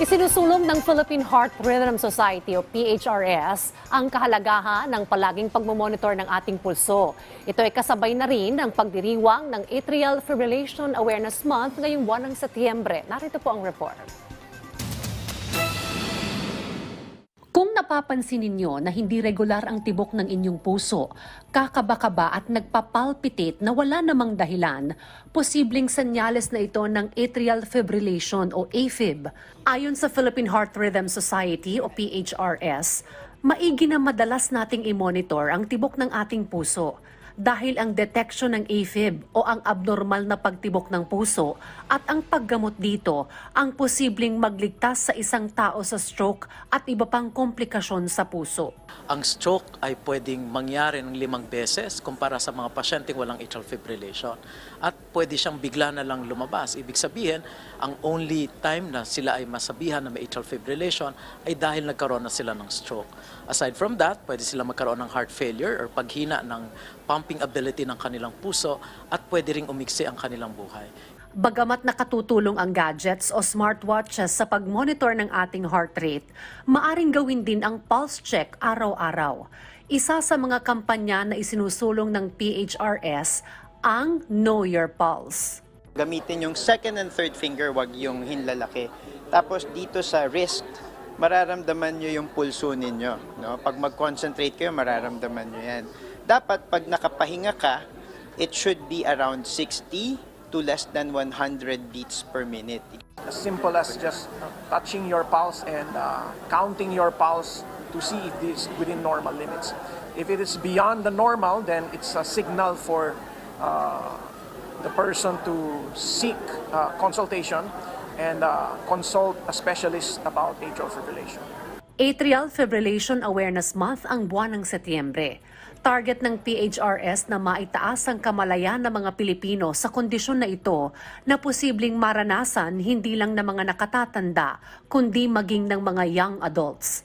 Isinusulong ng Philippine Heart Rhythm Society o PHRS ang kahalagahan ng palaging pagmamonitor ng ating pulso. Ito ay kasabay na rin ng pagdiriwang ng Atrial Fibrillation Awareness Month ngayong buwan ng Setyembre. Narito po ang report. Kung napapansin ninyo na hindi regular ang tibok ng inyong puso, kakaba-kaba at nagpapalpitate na wala namang dahilan, posibleng senyales na ito ng atrial fibrillation o AFib. Ayon sa Philippine Heart Rhythm Society o PHRS, maigi na madalas nating i-monitor ang tibok ng ating puso dahil ang detection ng AFib o ang abnormal na pagtibok ng puso at ang paggamot dito ang posibleng magligtas sa isang tao sa stroke at iba pang komplikasyon sa puso. Ang stroke ay pwedeng mangyari ng limang beses kumpara sa mga pasyenteng walang atrial fibrillation. At pwede siyang bigla na lang lumabas. Ibig sabihin, ang only time na sila ay masabihan na may atrial fibrillation ay dahil nagkaroon na sila ng stroke. Aside from that, pwede sila magkaroon ng heart failure or paghina ng pumping ability ng kanilang puso at pwede ring umiksi ang kanilang buhay. Bagamat nakatutulong ang gadgets o smartwatches sa pagmonitor ng ating heart rate, maaring gawin din ang pulse check araw-araw. Isa sa mga kampanya na isinusulong ng PHRS ang Know Your Pulse. Gamitin yung second and third finger, wag yung hinlalaki. Tapos dito sa wrist, mararamdaman nyo yung pulso ninyo. No? Pag mag-concentrate kayo, mararamdaman nyo yan. Dapat pag nakapahinga ka, it should be around 60 to less than 100 beats per minute. as simple as just touching your pulse and uh, counting your pulse to see if is within normal limits. If it is beyond the normal, then it's a signal for uh, the person to seek uh, consultation and uh, consult a specialist about atrial fibrillation. Atrial Fibrillation Awareness Month ang buwan ng Setyembre. Target ng PHRS na maitaas ang kamalayan ng mga Pilipino sa kondisyon na ito na posibleng maranasan hindi lang ng mga nakatatanda kundi maging ng mga young adults.